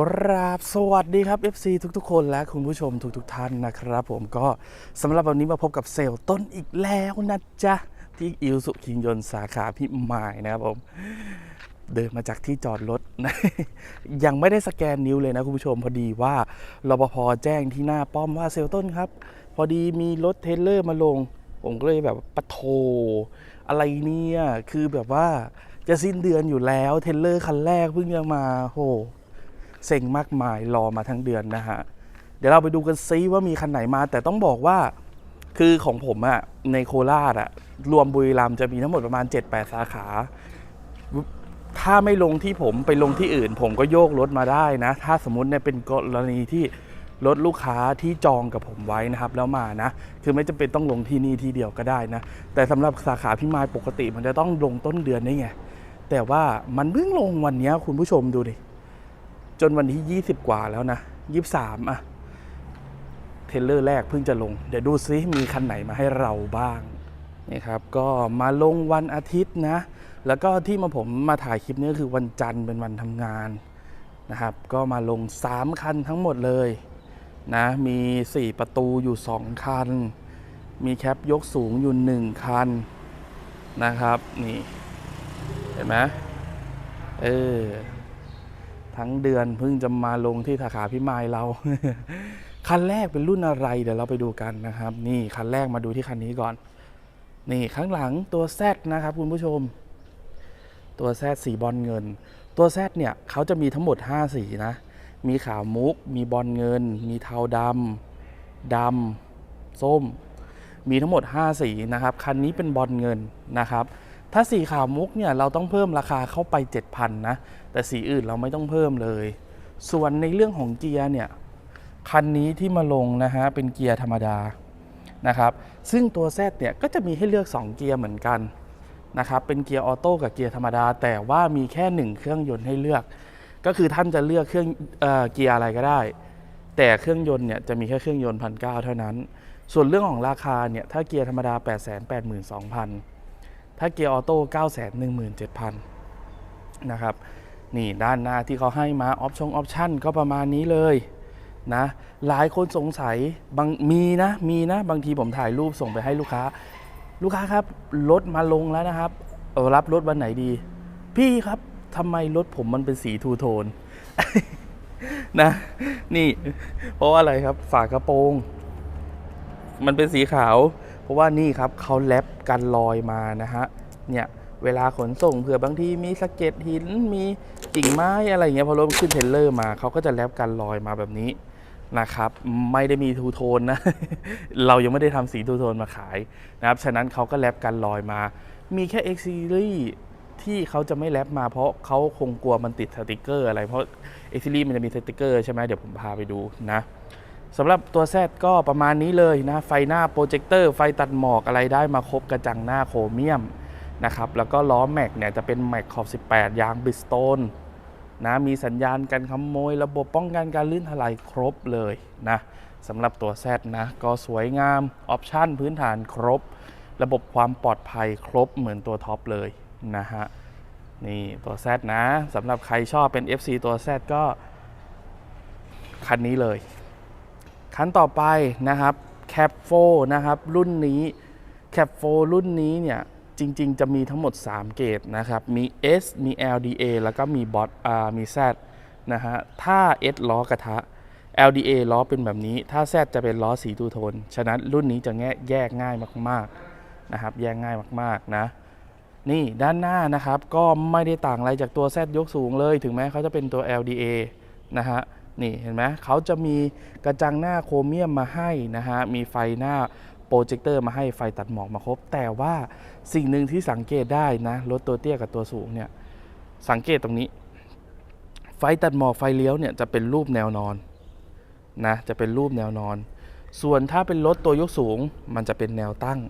กราบสวัสดีครับ FC ทุกๆ คนและคุณผู้ชมทุกๆท่านนะครับ ผมก็สำหรับวันนี้มาพบกับเซลล์ต้นอีกแล้วนะจ๊ะ ที่อิวสุคิงยนต์สาขาพิมายนะครับผม เดินมาจากที่จอดรถนะยังไม่ได้สแกนนิ้วเลยนะคุณผู้ชมพอดีว่ารปภแจ้งที่หน้าป้อมว่าเซลล์ต้นครับ พอดีมีรถเทเลอร์มาลง ผมก็เลยแบบปะโท อะไรเนี่ย คือแบบว่าจะสิ้นเดือนอยู่แล้วเทเลอร์คันแรกเพิ่งจะมาโห เซ็งมากมายรอมาทั้งเดือนนะฮะ เดี๋ยวเราไปดูกันซิว่ามีคันไหนมา แต่ต้องบอกว่าคือของผมอะในโคราชอะรวมบุรีรัมย์จะมีทั้งหมดประมาณ 7-8 สาขา ถ้าไม่ลงที่ผมไปลงที่อื่น ผมก็โยกรถมาได้นะ ถ้าสมมติเนี่ยเป็นกรณีที่รถลูกค้าที่จองกับผมไว้นะครับ แล้วมานะ คือไม่จำเป็นต้องลงที่นี่ที่เดียวก็ได้นะ แต่สำหรับสาขาพิมายปกติมันจะต้องลงต้นเดือนนี่ไงแต่ว่ามันเพิ่งลงวันนี้คุณผู้ชมดูดิ จนวันที่ 20 กว่าแล้วนะ23อะเทรลเลอร์แรกเพิ่งจะลง เดี๋ยวดูซิมีคันไหนมาให้เราบ้างนี่ครับก็มาลงวันอาทิตย์นะ แล้วก็ที่มาผมมาถ่ายคลิปนี้ก็คือวันจันทร์เป็นวันทำงานนะครับ ก็มาลง 3 คันทั้งหมดเลยนะมี 4 ประตูอยู่ 2 คัน มีแคปยกสูงอยู่ 1 คันนะครับ นี่ เห็นไหมเออ ทั้งเดือนเพิ่งจะมาลงที่สาขาพิมายเรา คันแรกเป็นรุ่นอะไรเดี๋ยวเราไปดูกันนะครับ นี่คันแรกมาดูที่คันนี้ก่อน นี่ข้างหลังตัว Z นะครับคุณผู้ชม ตัว Z สีบอลเงิน ตัว Z เนี่ยเขาจะมีทั้งหมด 5 สีนะ มีขาวมุก มีบอลเงิน มีเทาดำดำส้ม มีทั้งหมด 5 สีนะครับ คันนี้เป็นบอลเงินนะครับ ถ้าสีขาวมุกเนี่ยเราต้องเพิ่มราคาเข้าไป 7,000 นะ แต่สีอื่นเราไม่ต้องเพิ่มเลย ส่วนในเรื่องของเกียร์เนี่ยคันนี้ที่มาลงนะฮะเป็นเกียร์ธรรมดานะครับ ซึ่งตัว Z เนี่ยก็จะมีให้เลือก 2 เกียร์เหมือนกันนะครับ เป็นเกียร์ออโต้กับเกียร์ธรรมดา แต่ว่ามีแค่ 1 เครื่องยนต์ให้เลือก ก็คือท่านจะเลือกเครื่องเออเกียร์อะไรก็ได้ แต่เครื่องยนต์เนี่ยจะมีแค่เครื่องยนต์พันเเท่านั้น ส่วนเรื่องของราคาเนี่ยถ้าเกียร์ธรรมดา 8 8 2 0 0 0 ถ้าเกียร์ออโต้9 1 7 0 0 0 นะครับ นี่ด้านหน้าที่เขาให้มาออปชั่นออปชั่นก็ประมาณนี้เลยนะ หลายคนสงสัยบางมีนะมีนะ บางทีผมถ่ายรูปส่งไปให้ลูกค้า ลูกค้าครับ รถมาลงแล้วนะครับ รับรถวันไหนดี พี่ครับทำไมรถผมมันเป็นสีทูโทนนะนี่ เพราะว่าอะไรครับฝากระโปรง มันเป็นสีขาว เพราะว่านี่ครับเขาแลบกันรอยมานะฮะเนี่ยเวลาขนส่งเผื่อบางทีมีสะเก็ดหินมีกิ่งไม้อะไรเงี้ยพอรถขึ้นเทรลเลอร์มาเขาก็จะแลบกันรอยมาแบบนี้นะครับ ไม่ได้มีทูโทนนะ เรายังไม่ได้ทำสีทูโทนมาขายนะครับ ฉะนั้นเขาก็แลบกันรอยมา มีแค่ X Series ที่เขาจะไม่แลบมาเพราะเขาคงกลัวมันติดสติกเกอร์อะไรเพราะ X Series มันจะมีสติกเกอร์ใช่ไหมเดี๋ยวผมพาไปดูนะ สำหรับตัว Z ก็ประมาณนี้เลยนะ ไฟหน้าโปรเจคเตอร์ไฟตัดหมอกอะไรได้มาครบกระจังหน้าโครเมียมนะครับแล้วก็ล้อแม็กเนี่ยจะเป็นแม็กขอบ 18 ยางบิสโตนนะมีสัญญาณการขโมย ระบบป้องกันการลื่นถลายครบเลยนะสำหรับตัว Z นะ ก็สวยงามออปชั่นพื้นฐานครบ ระบบความปลอดภัยครบเหมือนตัวท็อปเลยนะฮะนี่ตัว Z นะสำหรับใครชอบเป็น FC ตัว Z ก็คันนี้เลย คันต่อไปนะครับ Cap 4นะครับรุ่นนี้ Cap 4รุ่นนี้เนี่ยจริง ๆ จะมีทั้งหมด 3 เกรดนะครับ มี S มี LDA แล้วก็มี Bot อ่ามี Z นะฮะ ถ้า S ล้อกระทะ LDA ล้อเป็นแบบนี้ ถ้า Z จะเป็นล้อสีทูโทน ฉะนั้นรุ่นนี้จะแงะแยกง่ายมากๆนะครับ แยกง่ายมากๆนะ นี่ด้านหน้านะครับ ก็ไม่ได้ต่างอะไรจากตัว Z ยกสูงเลย ถึงแม้เขาจะเป็นตัว LDA นะฮะ นี่เห็นไหมเขาจะมีกระจังหน้าโครเมียมมาให้นะฮะ มีไฟหน้าโปรเจคเตอร์มาให้ไฟตัดหมอกมาครบ แต่ว่าสิ่งหนึ่งที่สังเกตได้นะรถตัวเตี้ยกับตัวสูงเนี่ยสังเกตตรงนี้ ไฟตัดหมอกไฟเลี้ยวเนี่ยจะเป็นรูปแนวนอนนะจะเป็นรูปแนวนอน ส่วนถ้าเป็นรถตัวยกสูงมันจะเป็นแนวตั้ง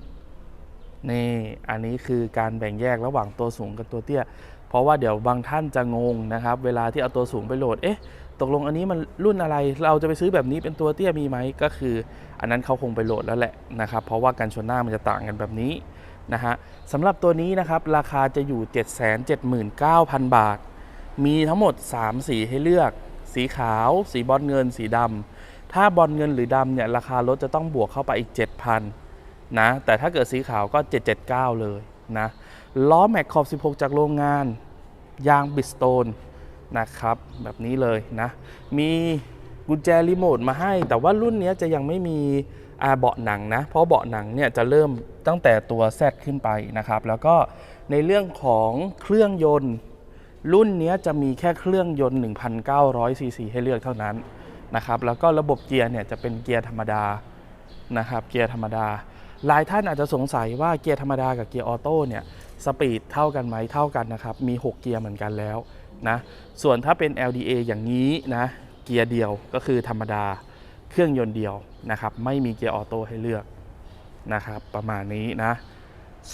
นี่อันนี้คือการแบ่งแยกระหว่างตัวสูงกับตัวเตี้ย เพราะว่าเดี๋ยวบางท่านจะงงนะครับ เวลาที่เอาตัวสูงไปโหลดเอ๊ะ ตกลงอันนี้มันรุ่นอะไรเราจะไปซื้อแบบนี้เป็นตัวเตี้ยมีไหมก็คือ อันนั้นเขาคงไปโหลดแล้วแหละนะครับ เพราะว่ากันชนหน้ามันจะต่างกันแบบนี้นะฮะสำหรับตัวนี้นะครับราคาจะอยู่ 779,000 บาท มีทั้งหมด 3 สีให้เลือกสสีขาว สีบอลเงิน สีดำถ้าบอลเงินหรือดำเนี่ยราคารถจะต้องบวกเข้าไปอีก 7,000นะแต่ถ้าเกิดสีขาวก็ 779 เลยนะล้อแม็กขอบ 16 จากโรงงาน ยางบิสโตน นะครับ แบบนี้เลยนะ มีกุญแจรีโมทมาให้ แต่ว่ารุ่นนี้จะยังไม่มีอาเบาะหนังนะ เพราะเบาะหนังเนี่ยจะเริ่มตั้งแต่ตัว Z ขึ้นไปนะครับ แล้วก็ในเรื่องของเครื่องยนต์ รุ่นนี้จะมีแค่เครื่องยนต์ 1,900 ซีซีให้เลือกเท่านั้นนะครับ แล้วก็ระบบเกียร์เนี่ยจะเป็นเกียร์ธรรมดานะครับ เกียร์ธรรมดา หลายท่านอาจจะสงสัยว่าเกียร์ธรรมดากับเกียร์ออโต้เนี่ยสปีดเท่ากันไหมเท่ากันนะครับ มี 6 เกียร์เหมือนกันแล้ว นะส่วนถ้าเป็น LDA อย่างนี้นะเกียร์เดียวก็คือธรรมดาเครื่องยนต์เดียวนะครับไม่มีเกียร์ออโต้ให้เลือกนะครับประมาณนี้นะ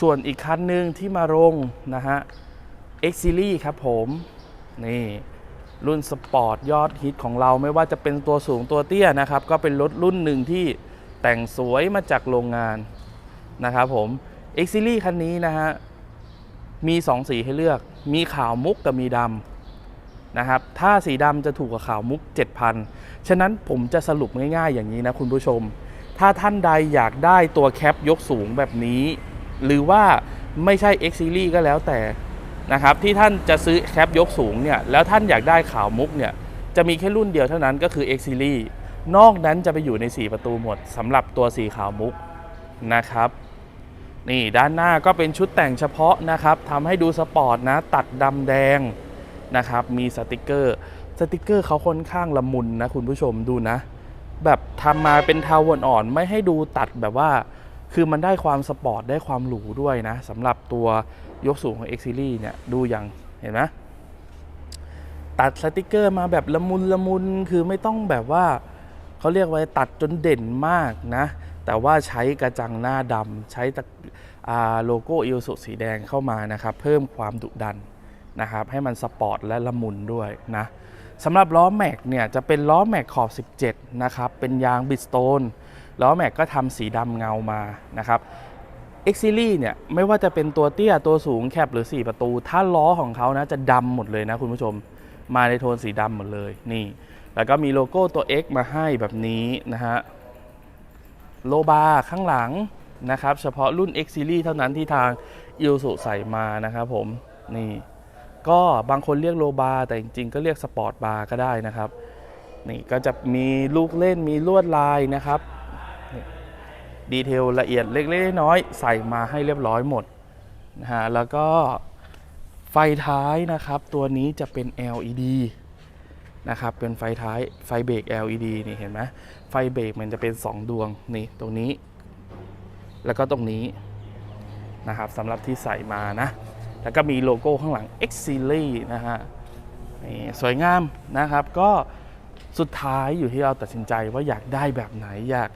ส่วนอีกคันหนึ่งที่มาลงนะฮะ X Series ครับผมนี่รุ่นสปอร์ตยอดฮิตของเราไม่ว่าจะเป็นตัวสูงตัวเตี้ยนะครับ ก็เป็นรถรุ่นหนึ่งที่แต่งสวยมาจากโรงงานนะครับผม X Series คันนี้นะฮะมี 2 สีให้เลือก มีขาวมุกกับมีดำ นะครับ ถ้าสีดำจะถูกกว่าขาวมุก 7,000 ฉะนั้นผมจะสรุปง่ายๆอย่างนี้นะคุณผู้ชม ถ้าท่านใดอยากได้ตัวแคปยกสูงแบบนี้ หรือว่าไม่ใช่ X Series ก็แล้วแต่นะครับที่ท่านจะซื้อแคปยกสูงเนี่ยแล้วท่านอยากได้ขาวมุกเนี่ยจะมีแค่รุ่นเดียวเท่านั้นก็คือ X Series นอกนั้นจะไปอยู่ใน 4 ประตูหมดสำหรับตัวสีขาวมุกนะครับนี่ด้านหน้าก็เป็นชุดแต่งเฉพาะนะครับทำให้ดูสปอร์ตนะ ตัดดำแดง นะครับมีสติกเกอร์สติกเกอร์เขาค่อนข้างละมุนนะคุณผู้ชมดูนะ แบบทำมาเป็นเทาวอ่อนไม่ให้ดูตัดแบบว่า คือมันได้ความสปอร์ตได้ความหรูด้วยนะสำหรับตัวยกสูงของ X Series เนี่ยดูอย่างเห็นไหมตัดสติกเกอร์มาแบบละมุนละมุนคือไม่ต้องแบบว่าเขาเรียกว่าตัดจนเด่นมากนะ แต่ว่าใช้กระจังหน้าดำใช้โลโก้อิ s u สีแดงเข้ามานะครับ เพิ่มความดุดัน นะครับให้มันสปอร์ตและละมุนด้วยนะสำหรับล้อแม็กเนี่ยจะเป็นล้อแม็กขอบ 17 นะครับ เป็นยางบิสโตนล้อแม็กก็ทำสีดำเงามานะครับ X Series เนี่ยไม่ว่าจะเป็นตัวเตี้ยตัวสูงแคบหรือ 4 ประตู ถ้าล้อของเขานะจะดำหมดเลยนะคุณผู้ชมมาในโทนสีดำหมดเลยนี่ แล้วก็มีโลโก้ตัว X มาให้แบบนี้นะฮะโลบาร์ข้างหลังนะครับ เฉพาะรุ่น X Series เท่านั้นที่ทาง i l s u ใส่มานะครับผมนี่ ก็บางคนเรียกโลบาร์แต่จริง ๆ ก็เรียกสปอร์ตบาร์ก็ได้นะครับนี่ก็จะมีลูกเล่นมีลวดลายนะครับดีเทลละเอียดเล็กๆน้อยๆใส่มาให้เรียบร้อยหมดนะฮะแล้วก็ไฟท้ายนะครับ ตัวนี้จะเป็น LED นะครับ เป็นไฟท้ายไฟเบรก LED นี่เห็นไหมไฟเบรกมันจะเป็น 2 ดวงนี่ตรงนี้ แล้วก็ตรงนี้นะครับสำหรับที่ใส่มานะ แล้วก็มีโลโก้ข้างหลัง X Series นะฮะนี่สวยงามนะครับก็สุดท้ายอยู่ที่เราตัดสินใจว่าอยากได้แบบไหนอยาก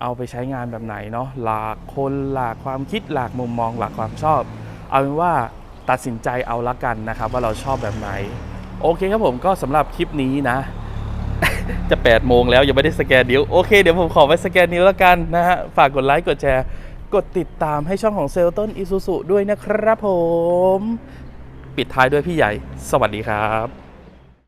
เอาไปใช้งานแบบไหนเนาะหลากคนหลากความคิดหลากมุมมองหลากความชอบ เอาเป็นว่าตัดสินใจเอาละกันนะครับ ว่าเราชอบแบบไหน โอเคครับผมก็สำหรับคลิปนี้นะ จะ8โมงแล้วยังไม่ได้สแกนนิ้วโอเคเดี๋ยวผมขอไว้สแกนนิ้วแล้วกันนะฮะฝากกดไลค์กดแชร์ กดติดตามให้ช่องของเซลต้นอิซูซุด้วยนะครับผม ปิดท้ายด้วยพี่ใหญ่ สวัสดีครับ